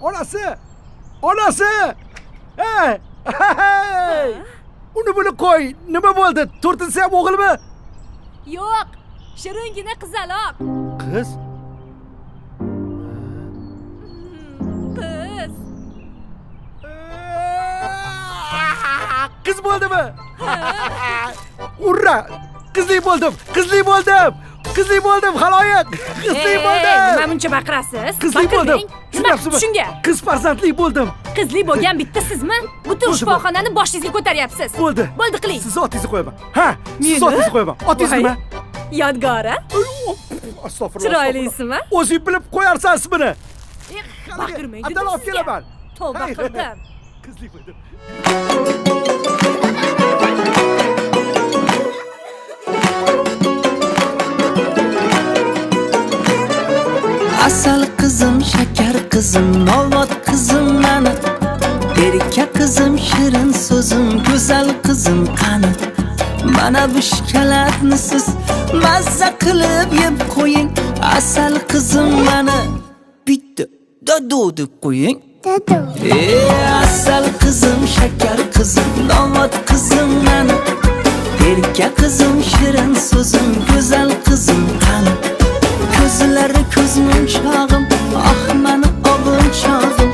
Onasi! Onasi! Hey! Hey! Uni buni qo'y. Nima bo'ldi? To'rtinchisi ham o'g'ilmi? Yo'q, shiringina qizaloq. Qiz. Qiz. Qiz bo'ldimi? Urra! Qizli bo'ldim. Qizli bo'ldim. Qizli bo'ldim, xaloyiq. Qizli Ey, bo'ldim. nima buncha baqirasiz? Qizli bo'ldim. Tushunyapsizmi? shunga? Qiz farzandli bo'ldim. Qizli bo'lgan bitta sizmi? Butun shifoxonani boshingizga ko'taryapsiz. Bo'ldi. Bo'ldi qiling. Siz otingizni qo'yaman. Ha, siz Meni? otingizni qo'yaman. Otingizni nima? Yodgora. Astag'firullah. Chiroylisimi? O'zing bilib qo'yarsan ismini. Baqirmang Atal olib sizga. kelaman. Tavba qildim. Qizli bo'ldim. Asal qizim shakar qizim novvot qizim mani erka qizim shirin so'zim go'zal qizim qani mana bu siz mazza qilib yeb qo'ying asal qizim mani bitta dadu deb qo'ying ey asal qizim shakar qizim novvot qizim mani erka qizim shirin so'zim go'zal qizim qani ko'zlari ko'zmim chog'im ah mani obim chog'im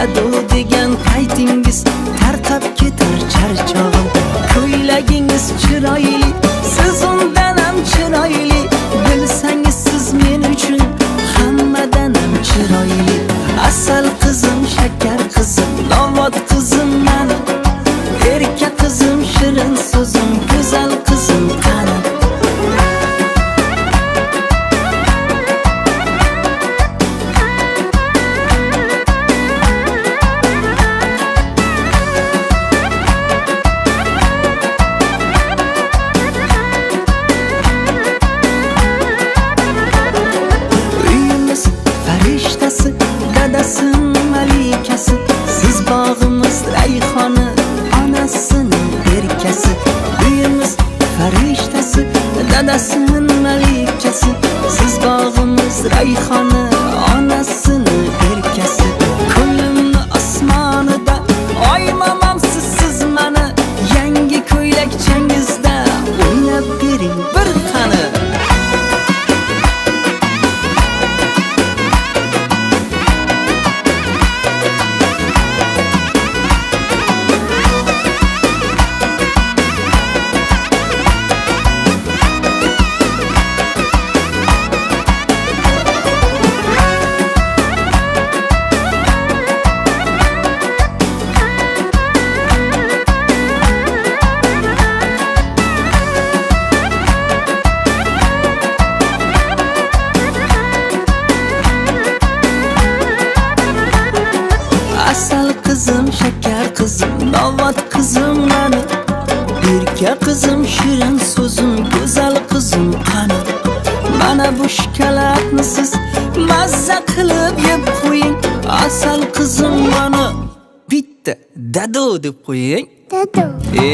ado degan paytingiz tarqab ketar charchog'im ko'ylagingiz chiroyli siz undan ham farishtasi Dadasining malikasi Siz bog'imiz rayhoni Onasining erkasi Uyimiz shakar qizim novvot qizim mani erka qizim shirin so'zim go'zal qizim qani mana bu shikalatni siz mazza qilib yeb qo'ying asal qizim mani bitta dadu deb qo'ying e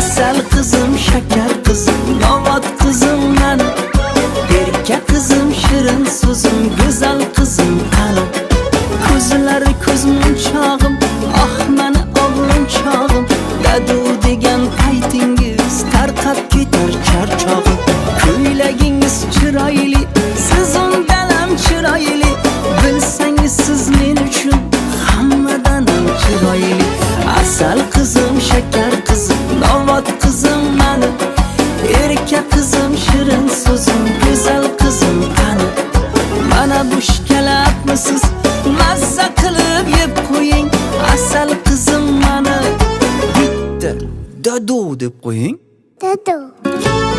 asal qizim shakar qizim novvot qizim mani erka qizim shirin so'zim go'zal qizim qani ko'zlari ko'zmim chog'im mani o'g'lim chog'im dadu degan paytingiz tarqab ketar charchog'im ko'ylagingiz chiroyli siz undan ham chiroyli bilsangiz siz men uchun hammadan ham chiroyli asal qizim shakar qizim novvot qizim mani erka qizim shirin so'zim go'zal qizim qani mana bu shikalatni qizim mani bitta dadu deb qo'ying Dadu.